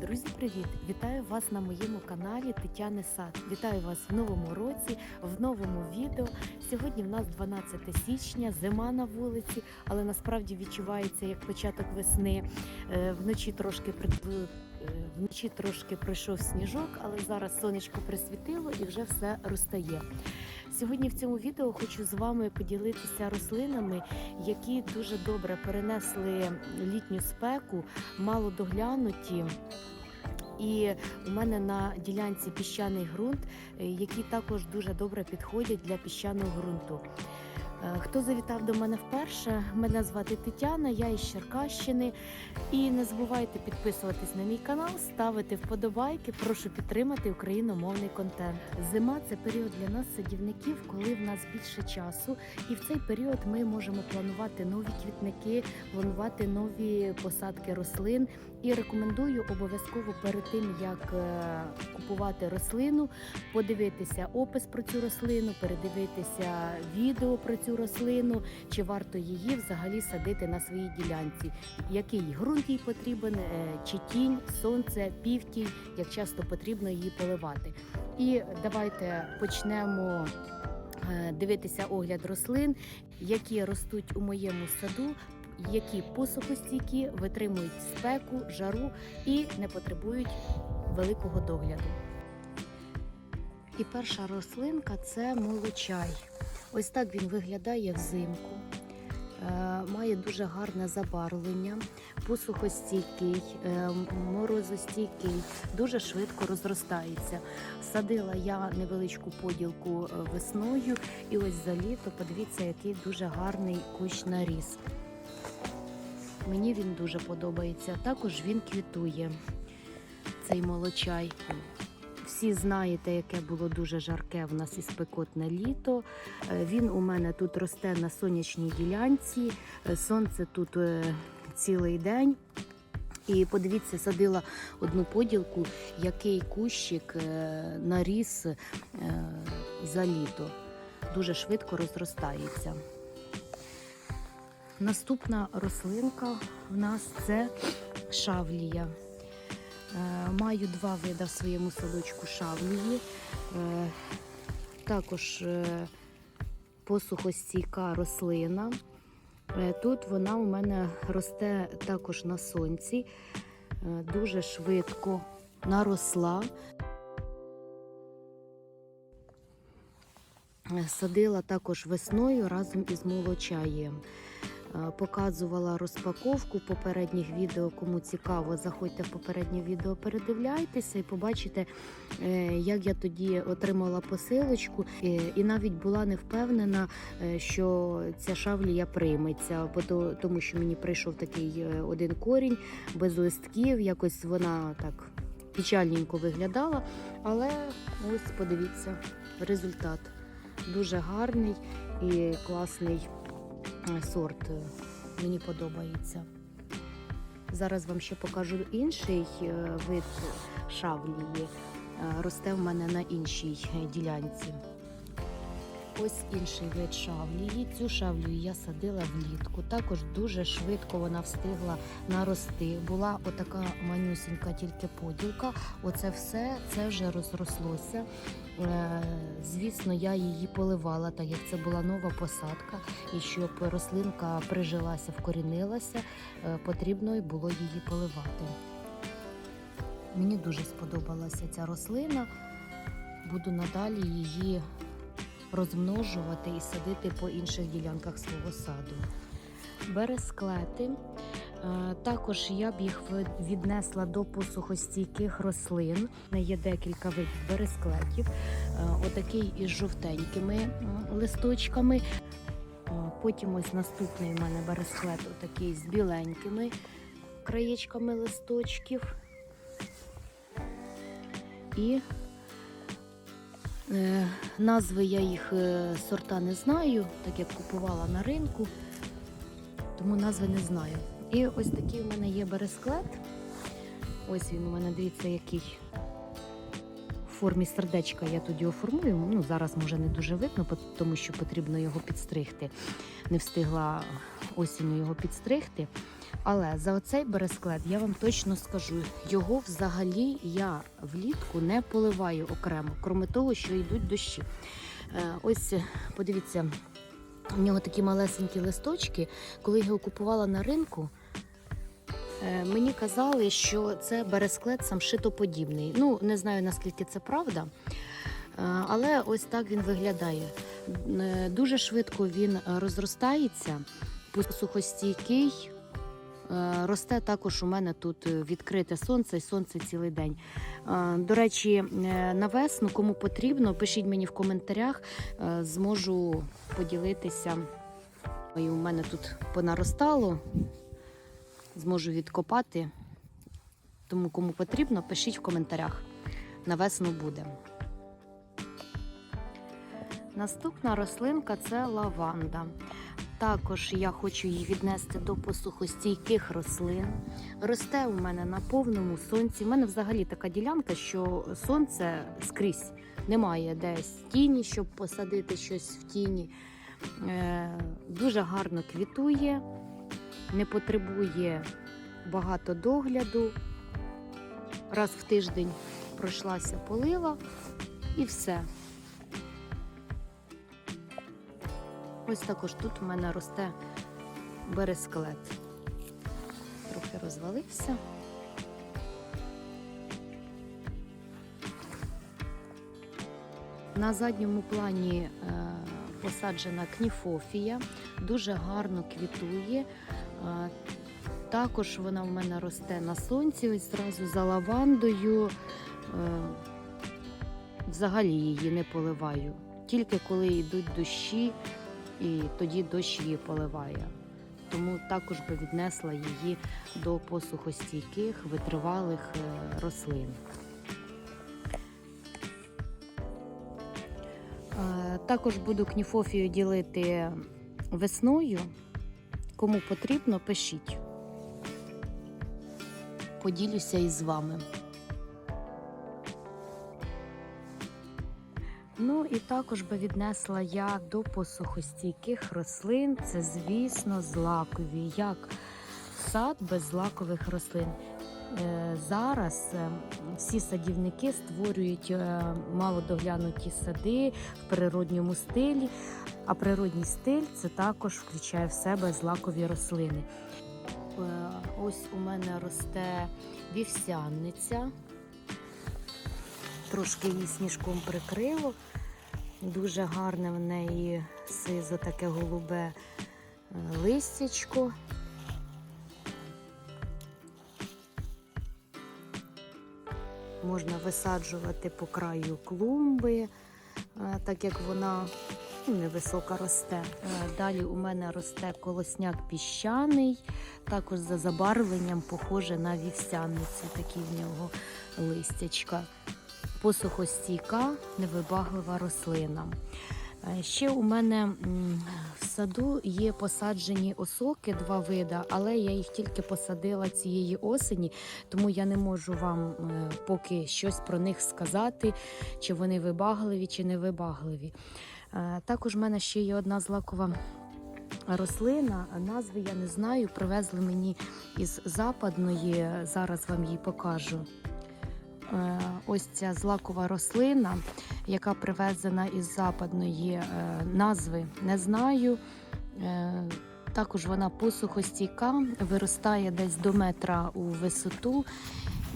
Друзі, привіт! Вітаю вас на моєму каналі Тетяни Сад. Вітаю вас в новому році, в новому відео. Сьогодні в нас 12 січня, зима на вулиці, але насправді відчувається як початок весни. Е, Вночі трошки е, вночі трошки пройшов сніжок, але зараз сонечко присвітило і вже все розтає. Сьогодні в цьому відео хочу з вами поділитися рослинами, які дуже добре перенесли літню спеку, мало доглянуті. І у мене на ділянці піщаний ґрунт, е, які також дуже добре підходять для піщаного ґрунту. Е, Хто завітав до мене вперше, мене звати Тетяна, я із Черкащини. І не забувайте підписуватись на мій канал, ставити вподобайки. Прошу підтримати україномовний контент. Зима це період для нас, садівників, коли в нас більше часу, і в цей період ми можемо планувати нові квітники, планувати нові посадки рослин. І рекомендую обов'язково перед тим, як е, купувати рослину, подивитися опис про цю рослину, передивитися відео про цю рослину, чи варто її взагалі садити на своїй ділянці, який ґрунт їй потрібен, е, чи тінь, сонце, півтінь, як часто потрібно її поливати. І давайте почнемо. е, Дивитися огляд рослин, які ростуть у моєму саду, які посухостійкі, витримують спеку, жару і не потребують великого догляду. І перша рослинка це молочай. Ось так він виглядає взимку. Е, Має дуже гарне забарвлення, посухостійкий, е, морозостійкий, дуже швидко розростається. Садила я невеличку поділку е, весною, і ось за літо подивіться, який дуже гарний кущ наріс. Мені він дуже подобається. Також він квітує, цей молочай. Всі знаєте, яке було дуже жарке в нас і спекотне літо. Е, Він у мене тут росте на сонячній ділянці. Е, Сонце тут е, цілий день. І подивіться, садила одну поділку, який кущик наріс за літо. Дуже швидко розростається. Наступна рослинка в нас це шавлія. Е, Маю два види в своєму садочку шавлії. Е, Також е, посухостійка рослина. Тут вона у мене росте також на сонці, дуже швидко наросла. Садила також весною разом із молочаєм. Е, Показувала розпаковку попередніх відео. Кому цікаво, заходьте в попереднє відео, передивляйтеся і побачите, е, як я тоді отримала посилочку. Е, І навіть була не впевнена, що ця шавлія прийметься, тому що мені прийшов такий один корінь без листків. Якось вона так печальненько виглядала. Але ось подивіться результат. Дуже гарний і класний сорт. е, Мені подобається. Зараз вам ще покажу інший е, вид шавлії. Е, Росте в мене на іншій е, ділянці. Ось інший вид шавлії. Цю шавлію я садила влітку. Також дуже швидко вона встигла нарости. Була отака манюсінька тільки поділка. Оце все це вже розрослося. Е, Звісно, я її поливала, так як це була нова посадка, і щоб рослинка прижилася, вкорінилася, е, потрібно було її поливати. Мені дуже сподобалася ця рослина. Буду надалі її розмножувати і садити по інших ділянках свого саду. Бересклети. Е, Також я б їх віднесла до посухостійких рослин. Є декілька видів бересклетів. Е, Отакий із жовтенькими листочками. Е, Потім ось наступний у мене бересклет, отакий з біленькими краєчками листочків. І Назви я їх е, сорта не знаю, так як купувала на ринку, тому назви не знаю. І ось такий у мене є бересклет. Ось він у мене, дивіться, який в формі сердечка я тоді оформую. Ну, зараз може не дуже видно, тому що потрібно його підстригти. Не встигла осінню його підстригти. Але за оцей бересклет я вам точно скажу, його взагалі я влітку не поливаю окремо, крім того, що йдуть дощі. Е, Ось подивіться, у нього такі малесенькі листочки. Коли я його купувала на ринку, мені казали, що це бересклет самшитоподібний. Ну, не знаю наскільки це правда. Е, Але ось так він виглядає. Е, Дуже швидко він е, розростається, сухостійкий. Е, Росте також у мене тут е, відкрите сонце і сонце цілий день. Е, До речі, е, на весну, кому потрібно, пишіть мені в коментарях, е, зможу поділитися. І у мене тут понаростало, зможу відкопати. Тому кому потрібно, пишіть в коментарях. На весну буде. Наступна рослинка це лаванда. Також я хочу її віднести до посухостійких рослин. Росте у мене на повному сонці. У мене взагалі така ділянка, що сонце скрізь немає десь тіні, щоб посадити щось в тіні. Е, дуже гарно квітує, не потребує багато догляду. Раз в тиждень пройшлася полива і все. Ось також тут у мене росте бересклет. Трохи розвалився. На задньому плані е, посаджена кніфофія, дуже гарно квітує. Також вона в мене росте на сонці, ось зразу за лавандою. Е, взагалі її не поливаю. Тільки коли йдуть дощі, і тоді дощ її поливає. Тому також би віднесла її до посухостійких витривалих е, рослин. Е, Також буду кніфофію ділити весною. Кому потрібно, пишіть. Поділюся із вами. Ну і також би віднесла я до посухостійких рослин. Це, звісно, злакові. Як сад без злакових рослин. Е, Зараз е, всі садівники створюють е, малодоглянуті сади в природньому стилі, а природній стиль це також включає в себе злакові рослини. Е, Ось у мене росте вівсянниця. Трошки її сніжком прикрило. Дуже гарне в неї сизо таке голубе е, листячко. Можна висаджувати по краю клумби, так як вона ну, невисока росте. Е, Далі у мене росте колосняк піщаний, також за забарвленням похоже на вівсяницю, такі в нього листячка посухостійка, невибаглива рослина. Ще у мене в саду є посаджені осоки, два вида, але я їх тільки посадила цієї осені, тому я не можу вам е, поки щось про них сказати, чи вони вибагливі, чи не вибагливі. Е, Також в мене ще є одна злакова рослина, назви я не знаю. Привезли мені із западної, зараз вам її покажу. Е, Ось ця злакова рослина, яка привезена із западної е, назви, не знаю. Е, Також вона посухостійка, виростає десь до метра у висоту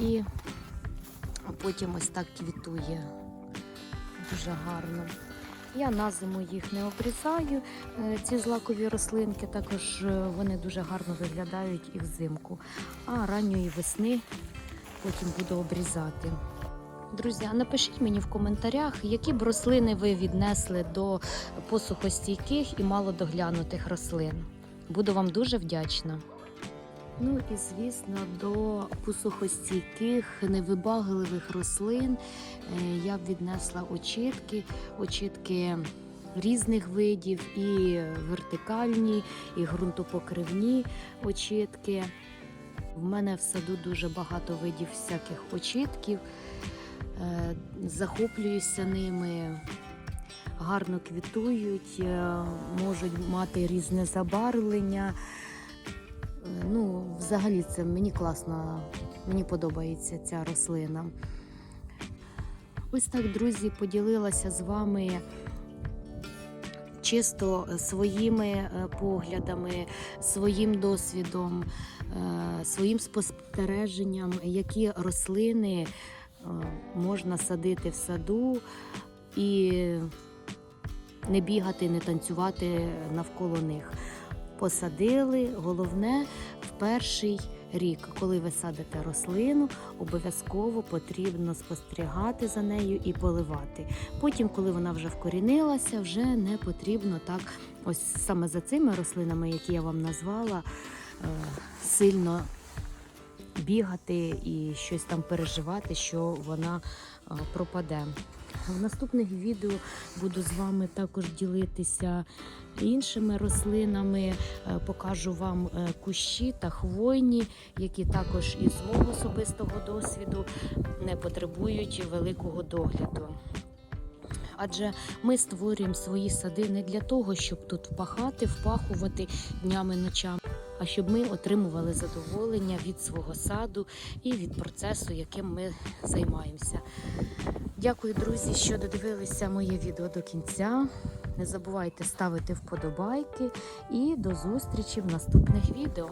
і потім ось так квітує. Дуже гарно. Я на зиму їх не обрізаю, ці злакові рослинки, також вони дуже гарно виглядають і взимку. А ранньої весни потім буду обрізати. Друзі, напишіть мені в коментарях, які б рослини ви віднесли до посухостійких і малодоглянутих рослин. Буду вам дуже вдячна. Ну і звісно, до посухостійких, невибагливих рослин е, я б віднесла очітки, очітки різних видів, і вертикальні, і ґрунтопокривні очітки. В мене в саду дуже багато видів всяких очітків. Е, Захоплююся ними, гарно квітують, е, можуть мати різне забарвлення. Ну, взагалі, це мені класно, мені подобається ця рослина. Ось так, друзі, поділилася з вами чисто своїми е, поглядами, своїм досвідом, е, своїм спостереженням, які рослини е, можна садити в саду і не бігати, не танцювати навколо них. Посадили, головне в перший рік, коли ви садите рослину, обов'язково потрібно спостерігати за нею і поливати. Потім, коли вона вже вкорінилася, вже не потрібно так, ось саме за цими рослинами, які я вам назвала, е, сильно бігати і щось там переживати, що вона е, пропаде. В наступних відео буду з вами також ділитися іншими рослинами. Е, Покажу вам е, кущі та хвойні, які також із мого особистого досвіду не потребують великого догляду. Адже ми створюємо свої сади не для того, щоб тут впахати, впахувати днями ночами, а щоб ми отримували задоволення від свого саду і від процесу, яким ми займаємося. Дякую, друзі, що додивилися моє відео до кінця. Не забувайте ставити вподобайки і до зустрічі в наступних відео.